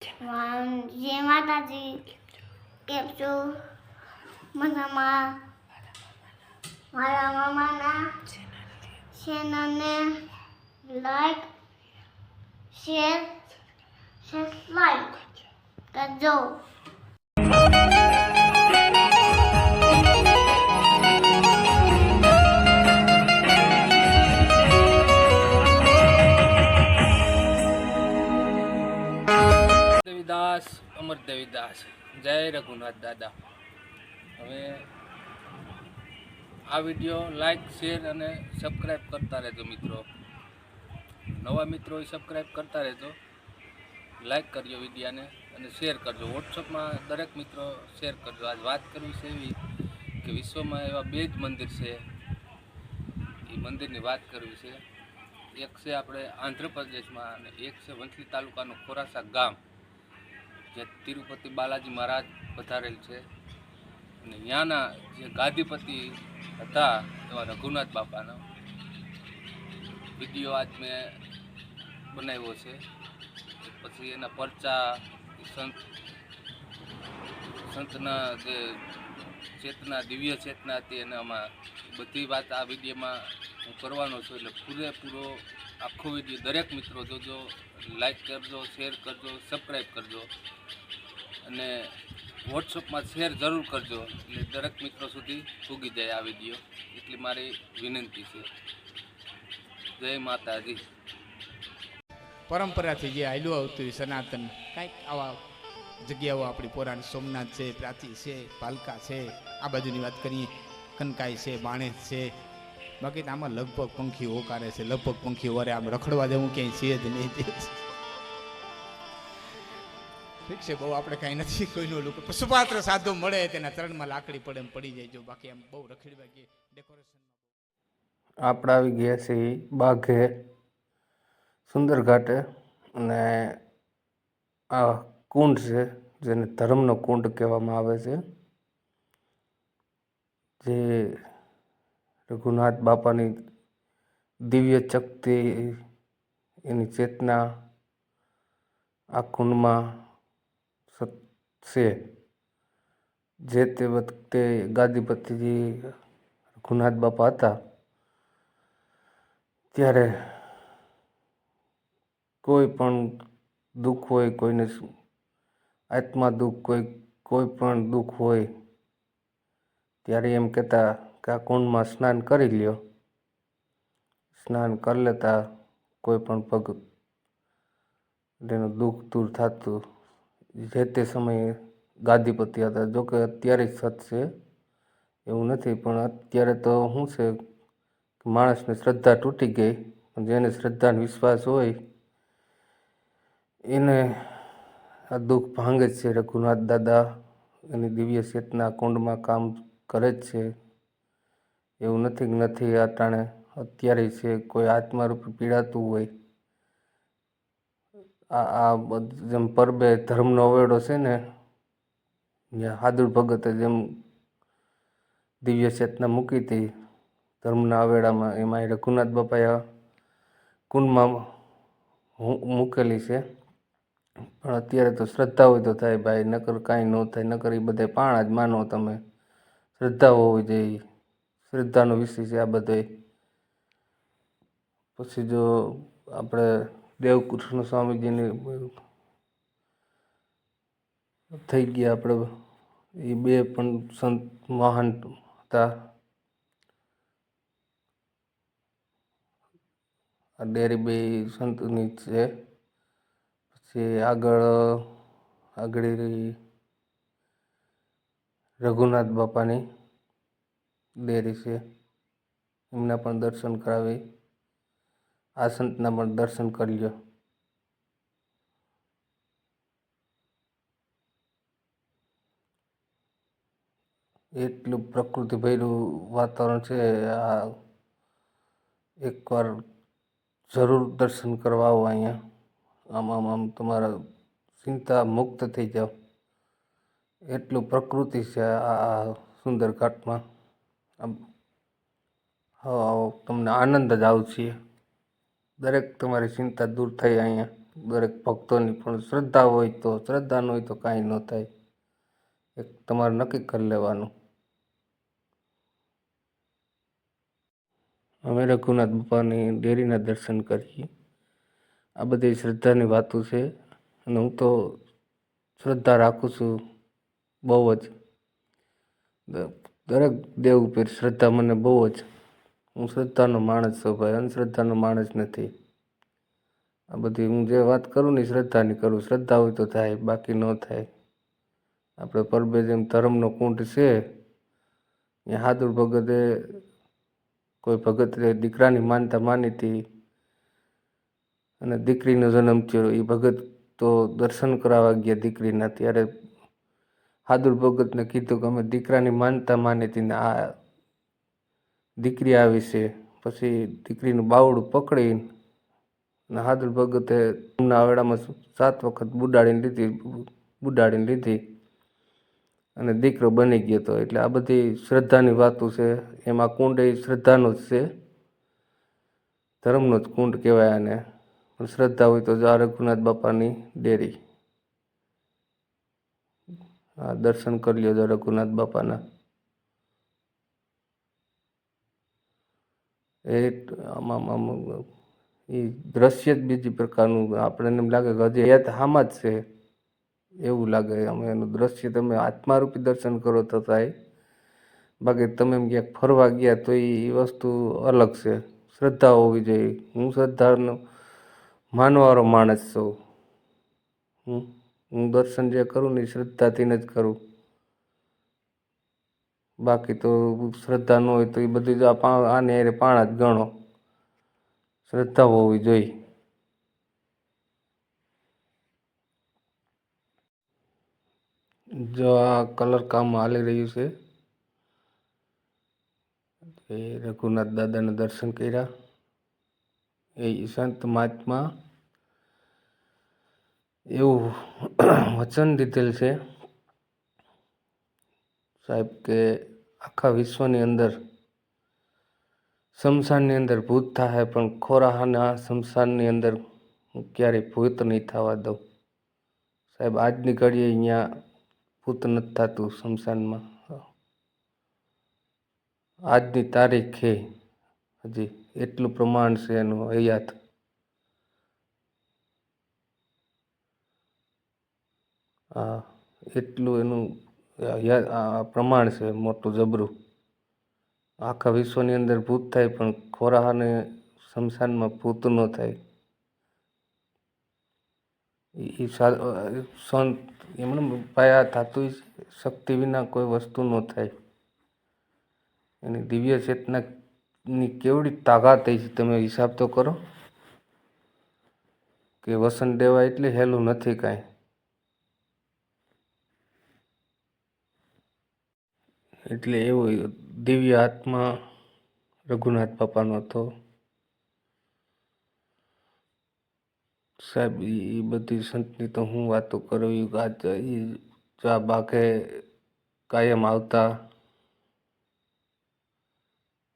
જય માતાજી કેમ છો મજામાં મારા મામાના ચેનલને લાઈક શેર સબસ્ક્રાઈબ કરજો દેવીદાસ, અમર દાસ જય રઘુનાથ દાદા. હવે આ વીડિયો લાઈક શેર અને સબસ્ક્રાઈબ કરતા રહેજો મિત્રો. નવા મિત્રો સબસ્ક્રાઈબ કરતા રહેજો. લાઈક કરજો વિડીયાને અને શેર કરજો. વોટ્સઅપમાં દરેક મિત્રો શેર કરજો. આજ વાત કરવી છે એવી કે વિશ્વમાં એવા બે જ મંદિર છે. એ મંદિરની વાત કરવી છે. એક છે આપણે આંધ્રપ્રદેશમાં અને એક છે વંથલી તાલુકાનું ખોરાસા ગામ. જે તિરુપતિ બાલાજી મહારાજ પધારેલ છે. અને ત્યાંના જે ગાદીપતિ હતા એવા રઘુનાથ બાપાનો વીડિયો આજ મેં બનાવ્યો છે. પછી એના પરચા, સંત, સંતના જે ચેતના, દિવ્ય ચેતના હતી એનામાં બધી વાત આ વિડીયોમાં હું કરવાનો છું. એટલે પૂરેપૂરો આખો વીડિયો દરેક મિત્રો જોજો. લાઈક કરજો શેર કરજો સબસ્ક્રાઈબ કરજો. અને વોટ્સઅપમાં શેર જરૂર કરજો. એટલે દરેક મિત્રો સુધી પૂગી જાય આ વીડિયો એટલી મારી વિનંતી છે. જય માતાજી. પરંપરાથી જે હાલ્યું આવતું હોય સનાતન, કાંઈક આવા જગ્યાઓ આપણી પુરાણ સોમનાથ છે, પ્રાચી છે, પાલકા છે, આ બાજુની વાત કરીએ કનકાઈ છે, બાણેજ છે બાકી તો આમાં લગભગ પંખી ઓકારે છે, લગભગ પંખી ઓરે આમ રખડવા દેવું ક્યાંય છે જ નહીં ઠીક છે, બહુ આપણે કાંઈ નથી કોઈનું લોકો. પશુપાત્ર સાધુ મળે, તેના ચરણમાં લાકડી પડે એમ પડી જાય જો બાકી આમ બહુ રખડવા ગયે ડેકોરેશન આપણે આવી ગયા છીએ બાઘે સુંદર ઘાટે અને આ કુંડ છે, જેને ધર્મનો કુંડ કહેવામાં આવે છે, જે રઘુનાથ બાપાની દિવ્ય શક્તિ એની ચેતના આ કુંડમાં છે. જે તે વખતે ગાદીપતિજી રઘુનાથ બાપા હતા, ત્યારે કોઈ પણ દુઃખ હોય, કોઈને આત્મા દુઃખ કોઈ કોઈ પણ દુઃખ હોય, ત્યારે એમ કહેતા કે આ કુંડમાં સ્નાન કરી લ્યો. સ્નાન કરી લેતા કોઈ પણ પગ તેનું દુઃખ દૂર થતું. જે તે સમયે ગાદીપતિ હતા. જોકે અત્યારે જ છે, એવું નથી. પણ અત્યારે તો શું છે માણસને શ્રદ્ધા તૂટી ગઈ. જેને શ્રદ્ધાનો વિશ્વાસ હોય, એને આ દુઃખ ભાંગે છે. રઘુનાથ દાદા એની દિવ્ય ચેતના કુંડમાં કામ કરે જ છે. એવું નથી નથી અટાણે અત્યારે છે કોઈ આત્મારૂપી પીડાતું હોય. આ આ જેમ પરબે ધર્મનો અવેડો છે ને હાદુર ભગતે જેમ દિવ્ય ચેતના મૂકી હતી, ધર્મના અવેડામાં એમાં એ રઘુનાથ બાપાએ કુંડમાં મૂકેલી છે. પણ અત્યારે તો શ્રદ્ધા હોય તો થાય ભાઈ, નકર કાંઈ ન થાય, નકર એ બધા પાણા જ માનો તમે. શ્રદ્ધા હોવી જોઈએ. શ્રદ્ધાનો વિષય છે આ બધો પછી જો આપણે દેવકૃષ્ણ સ્વામીજીની થઈ ગયા આપણે એ બે પણ સંત મહાન હતા. આ ડેરી બે સંતની છે. પછી આગળ આગળ રઘુનાથ બાપાની ડેરી છે. એમના પણ દર્શન કરાવી. આ સંતના પણ દર્શન કરી લો એટલું પ્રકૃતિ ભર્યું વાતાવરણ છે. આ એકવાર જરૂર દર્શન કરવા આવો અહીંયા. આમ આમ આમ તમારા ચિંતા મુક્ત થઈ જાઓ. એટલું પ્રકૃતિ છે આ સુંદર ઘાટમાં તમને આનંદ જ આવશે દરેક તમારી ચિંતા દૂર થઈ અહીંયા. દરેક ભક્તોની પણ શ્રદ્ધા હોય તો, શ્રદ્ધા ન હોય તો કાંઈ ન થાય. એક તમારે નક્કી કરી લેવાનું. અમે રઘુનાથ બાપાની ડેરીના દર્શન કરીએ. આ બધી શ્રદ્ધાની વાતો છે અને હું તો શ્રદ્ધા રાખું છું બહુ જ. દરેક દેવ ઉપર શ્રદ્ધા મને બહુ જ. હું શ્રદ્ધાનો માણસ છું ભાઈ, અંધશ્રદ્ધાનો માણસ નથી. આ બધી હું જે વાત કરું ને શ્રદ્ધાની કરું. શ્રદ્ધા હોય તો થાય, બાકી ન થાય. આપણે પરબે જેમ ધર્મનો કુંડ છે એ હાદુર ભગતે કોઈ ભગતે દીકરાની માનતા માની હતી અને દીકરીનો જન્મ થયો. એ ભગત તો દર્શન કરાવવા ગયા દીકરીના, ત્યારે હાદુર ભગતને કીધું કે અમે દીકરાની માનતા માની હતી ને આ દીકરી આવી છે. પછી દીકરીનું બાવડું પકડીને અને હાદુર ભગતે એમના આવેડામાં સાત વખત બુડાડીને લીધી બુડાડીને લીધી અને દીકરો બની ગયો હતો એટલે આ બધી શ્રદ્ધાની વાતો છે. એમાં કુંડ એ શ્રદ્ધાનો જ છે. ધર્મનો જ કુંડ કહેવાય પણ શ્રદ્ધા હોય તો જો આ રઘુનાથ બાપાની ડેરી. દર્શન કરી લ્યો જો રઘુનાથ બાપાના. એ આમાં, આમ એ દ્રશ્ય જ બીજી પ્રકારનું આપણને એમ લાગે કે હજી યાદ હામાં જ છે. એવું લાગે અમે એનું દ્રશ્ય તમે આત્મારૂપી દર્શન કરો તો થાય. બાકી તમે એમ ક્યાંક ફરવા ગયા તો એ વસ્તુ અલગ છે. શ્રદ્ધા હોવી જોઈએ. હું શ્રદ્ધાનો માનવાળો માણસ છું. હું હું દર્શન જે કરું ને એ શ્રદ્ધાથી જ કરું. બાકી તો શ્રદ્ધા ન હોય તો એ બધી આ આને અરે પાણા જ ગણો. શ્રદ્ધા હોવી જોઈએ. જો આ કલર કામ હાલી રહ્યું છે. એ રઘુનાથ દાદાના દર્શન કર્યા. એ સંત મહાત્મા એવું વચન દીધેલ છે. સાહેબ, કે આખા વિશ્વની અંદર શમશાનની અંદર ભૂત થાય, પણ ખોરાહાના શમશાનની અંદર હું ક્યારેય ભૂત નહીં થવા દઉં. સાહેબ, આજની ઘડીએ અહીંયા ભૂત નથી થતું શમશાનમાં. આજની તારીખે હજી એટલું પ્રમાણ છે એનું હયાત. એટલું એનું પ્રમાણ છે મોટું જબરું. આખા વિશ્વની અંદર ભૂત થાય પણ ખોરાહાને શમશાનમાં ભૂત ન થાય. એ સંત એમને પાયા થતું શક્તિ વિના કોઈ વસ્તુ ન થાય. એની દિવ્ય ચેતનાની કેવડી તાકાત છે તમે હિસાબ તો કરો. કે વસંત દેવા એટલે હેલું નથી કાંઈ. એટલે એવો દિવ્ય આત્મા રઘુનાથ બાપાનો હતો. સાહેબ એ બધી સંતની તો હું વાતો કરું, ઈ વાત એ ચા બાકે કાયમ આવતા.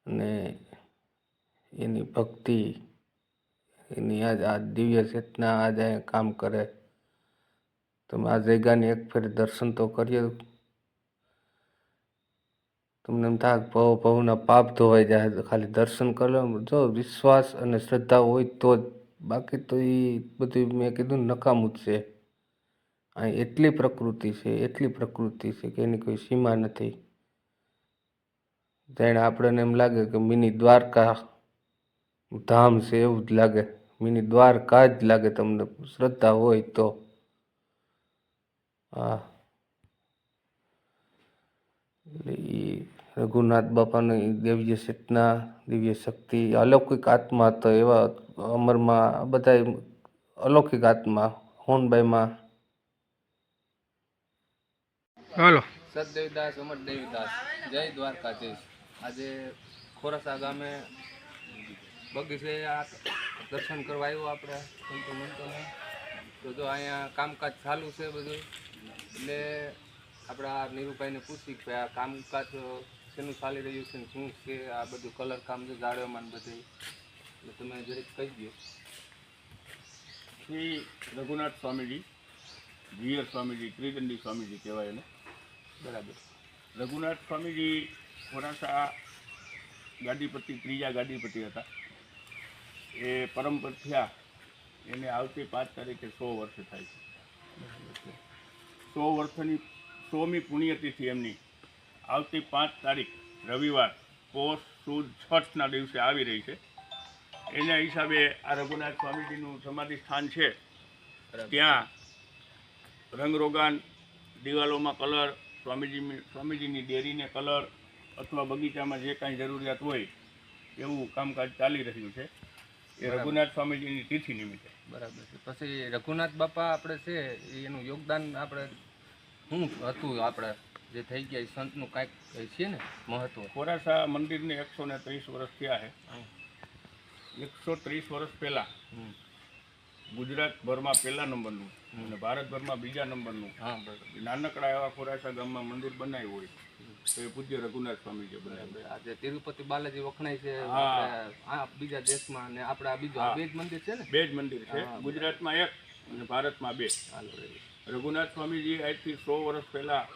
અને એની ભક્તિ, એની આજ આ દિવ્ય ચેતના આજ કામ કરે. તમે આ જગ્યાની એક ફેર દર્શન તો કરીએ તમને એમ થાય ભવ, ભવના પાપ ધોવાઈ જાય, ખાલી દર્શન કરો. જો વિશ્વાસ અને શ્રદ્ધા હોય તો જ. બાકી તો એ બધું મેં કીધું નકામું જ છે. અહીં એટલી પ્રકૃતિ છે, એટલી પ્રકૃતિ છે કે એની કોઈ સીમા નથી. જાણે આપણને એમ લાગે કે મિની દ્વારકા ધામ છે એવું જ લાગે. મિની દ્વારકા જ લાગે તમને. શ્રદ્ધા હોય તો. હા. એટલે એ રઘુનાથ બાપાની દેવ્ય ચેતના દિવ્ય શક્તિ અલૌકિક આત્મા હતો એવા અમરમાં બધા અલૌકિક આત્મા હોનબાઈમાં. હાલો. સદદેવદાસ અમર દેવીદાસ જય દ્વારકાધીશ. આજે ખોરાસા ગામે બગીચે આ દર્શન કરવા આવ્યો આપણે સંતો મંતોને. તો જો અહીંયા કામકાજ ચાલુ છે બધું. એટલે આપણા નીરુભાઈને પૂછી કે આ કામકાજ શેનું ચાલી રહ્યું છે શું છે? આ બધું કલર કામ છે જાળવવામાં ને બધું. એટલે તમે જરીક કહી દો શ્રી રઘુનાથ સ્વામીજી જીયર સ્વામીજી ત્રિદંડી સ્વામીજી કહેવાય એને. બરાબર. રઘુનાથ સ્વામીજી ખોરાસા ગાદીપતિ ત્રીજા ગાદીપતિ હતા. એ પરમપદ થયા એને આવતી પાંચ તારીખે સો વર્ષ થાય છે. સો વર્ષની સોમી પુણ્યતિથિ એમની. આવતી પાંચ તારીખ રવિવાર પોષ સુદ છઠના દિવસે આવી રહી છે. એના હિસાબે આ રઘુનાથ સ્વામીજીનું સમાધિ સ્થાન છે ત્યાં રંગરોગાન દિવાલોમાં કલર સ્વામીજી સ્વામીજીની ડેરીને કલર અથવા બગીચામાં જે કાંઈ જરૂરિયાત હોય એવું કામકાજ ચાલી રહ્યું છે. એ રઘુનાથ સ્વામીજીની તિથિ નિમિત્તે. બરાબર છે. પછી રઘુનાથ બાપા આપણે છે એનું યોગદાન આપણે શું હતું આપણે જે થઈ ગયા સંતનું કાંઈક છે ને મહત્વ? ખોરાસા મંદિરને એકસો ને ત્રીસ વર્ષ થયા છે. એકસો ત્રીસ વર્ષ પહેલાં. ગુજરાતભરમાં પહેલા નંબરનું અને ભારતભરમાં બીજા નંબરનું હા બરાબર. નાનકડા એવા ખોરાસા ગામમાં મંદિર બનાવ્યું હોય. તો એ પૂજ્ય રઘુનાથ સ્વામીજીએ બનાવ્યું. બરાબર. આજે તિરુપતિ બાલાજી વખણાય છે. આ બીજા દેશમાં અને આપણા બીજું બે જ મંદિર છે ને? બે જ મંદિર છે. ગુજરાતમાં એક અને ભારતમાં બે. રઘુનાથ સ્વામીજી આજથી સો વર્ષ પહેલાં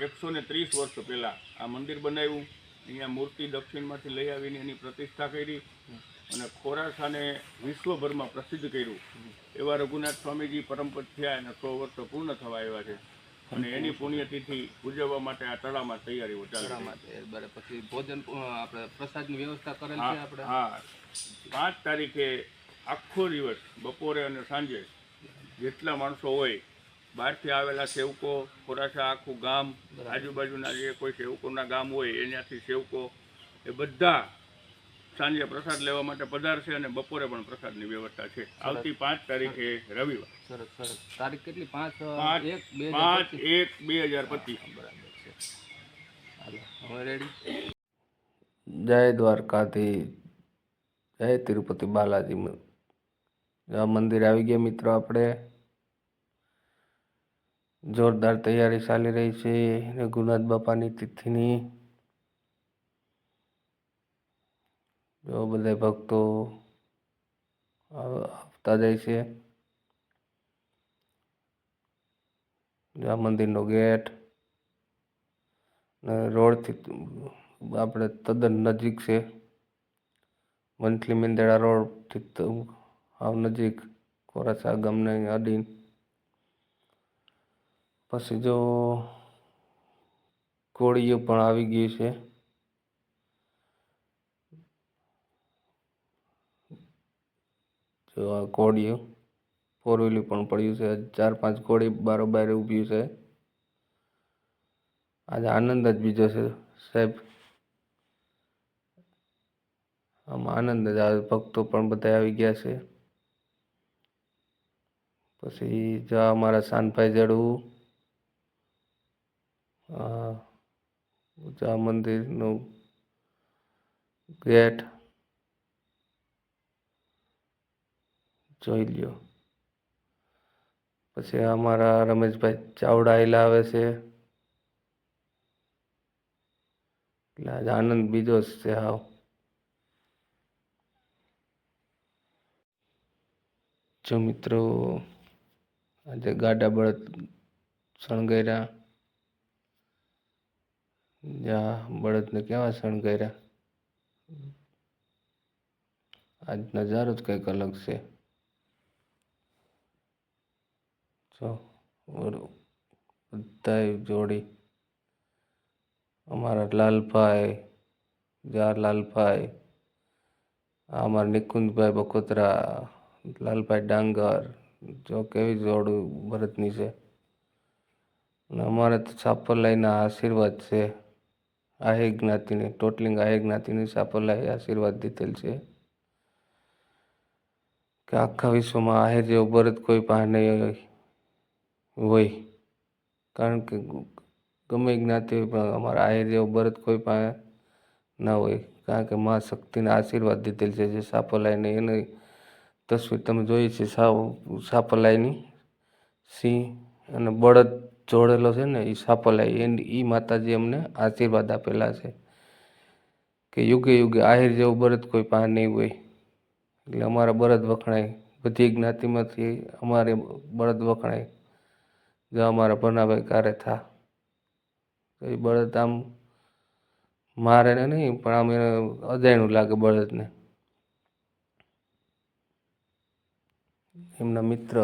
એકસો ને ત્રીસ વર્ષ પહેલાં આ મંદિર બનાવ્યું. અહીંયા મૂર્તિ દક્ષિણમાંથી લઈ આવીને એની પ્રતિષ્ઠા કરી અને ખોરાસાને વિશ્વભરમાં પ્રસિદ્ધ કર્યું. એવા રઘુનાથ સ્વામીજી પરમપદ થયા અને સો વર્ષો પૂર્ણ થવા આવ્યા છે. અને એની પુણ્યતિથિ ઉજવવા માટે આ તળાવમાં તૈયારીઓ ચાલે બરાબર. પછી ભોજન આપણે પ્રસાદની વ્યવસ્થા કરેલ છે આપણે? હા. પાંચ તારીખે આખો દિવસ બપોરે અને સાંજે જેટલા માણસો હોય બહારથી આવેલા સેવકો ખોરાસા આખું ગામ આજુબાજુના જે કોઈ સેવકોના ગામ હોય એનાથી સેવકો એ બધા સાંજે પ્રસાદ લેવા માટે પધારશે અને બપોરે પણ પ્રસાદની વ્યવસ્થા છે. આવતી પાંચ તારીખે રવિવાર. સરસ સરસ. તારીખ કેટલી? પાંચ પાંચ એક બે હજાર પાંચ પચીસ? એક બે હજાર પચીસ. બરાબર છે. હવે રેડી જય દ્વારકાથી જય તિરુપતિ બાલાજી. આ મંદિર આવી ગયા મિત્રો આપણે. જોરદાર તૈયારી ચાલી રહી છે રઘુનાથ બાપાની તિથિની. જો બધા ભક્તો આવતા જાય છે. આ મંદિરનો ગેટ રોડથી આપણે તદ્દન નજીક છે. મંથલી મિંદેડા રોડથી હાવ નજીક. કોરાસા ગામને અડીન પછી જો કોળીઓ પણ આવી ગઈ છે. જો આ કોળીઓ ફોર વ્હીલર પણ પડ્યું છે. ચાર પાંચ કોળી બારોબાર ઊભી છે. આજે આનંદ જ બીજો છે સાહેબ. આમાં આનંદ જ આવે ભક્તો પણ બધા આવી ગયા છે. પછી જો અમારા શાનભાઈ જડવું આ મંદિરનું ગેટ જોઈ લ્યો. પછી અમારા રમેશભાઈ ચાવડા એલા આવે છે. એટલે આજે આનંદ બીજો છે આવ. જો મિત્રો, આજે ગાડા બળદ શણગાર્યા. જા, બળદને કેવા શણગાર્યા આજ નજારો જ કંઈક અલગ છે. જો બધાય જોડી. અમારા લાલભાઈ જાર લાલભાઈ. અમારા નિકુંજભાઈ બકોતરા લાલભાઈ ડાંગર. જો કેવી જોડું ભરતની છે. અને અમારે તો છાપર લઈને આશીર્વાદ છે. આહે જ્ઞાતિની, ટોટલિંગ આહે જ્ઞાતિની સાપરલાઈ આશીર્વાદ દીધેલ છે. કે આખા વિશ્વમાં આહેર જેવો ભરત કોઈ પાસે નહીં હોય. કારણ કે ગમે જ્ઞાતિ હોય, પણ અમારા આહિર જેવો ભરત કોઈ પાસે ના હોય. કારણ કે મા શક્તિને આશીર્વાદ દીધેલ છે, જે સાપરલાઈને એની તસવીર તમે જોઈ છે, સાવ સાપરલાઈની સિંહ અને બળદ જોડેલો છે ને એ સાપરલાઈ એની એ માતાજી અમને આશીર્વાદ આપેલા છે કે યુગે યુગે આહિર જેવું બરત કોઈ પાસે નહીં હોય. એટલે અમારા બરત વખણાય. બધી જ્ઞાતિમાંથી અમારે બળદ વખણાય. જો અમારા ભનાભાઈ કારે થા. તો એ બળદ આમ મારે ને નહીં, પણ આમ એને અજાયણું લાગે બળદને એમના મિત્ર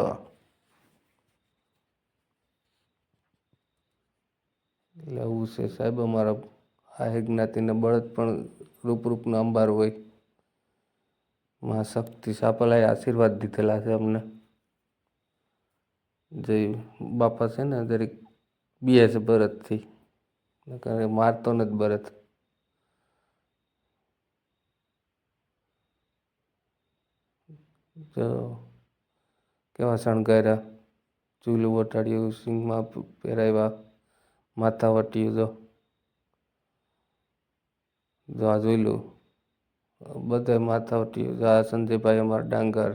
એટલે આવું છે સાહેબ. અમારા આ જ્ઞાતિને બળદ પણ રૂપરૂપનો અંબાર હોય. માં શક્તિ સાપલાએ આશીર્વાદ દીધેલા છે અમને. જે બાપા છે ને, દરેક બીએ છે ભરતથી. મારતો નથી ભરત. જો કેવા શણગાર્યા? ચૂલું વટાડ્યું, સિંગમાં પહેરાવ્યા. માથા વટ્યું જો. જો આ જોઈ લો. બધાય માથા વટ્યું. જો આ સંજયભાઈ અમારા ડાંગર,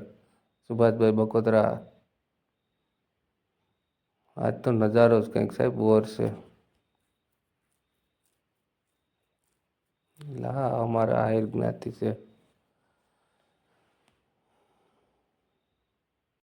સુભાષભાઈ બકોદરા આજ તો નજારો જ કંઈક સાહેબ ઓર છે. એટલે હા અમારા આહિર જ્ઞાતિ છે.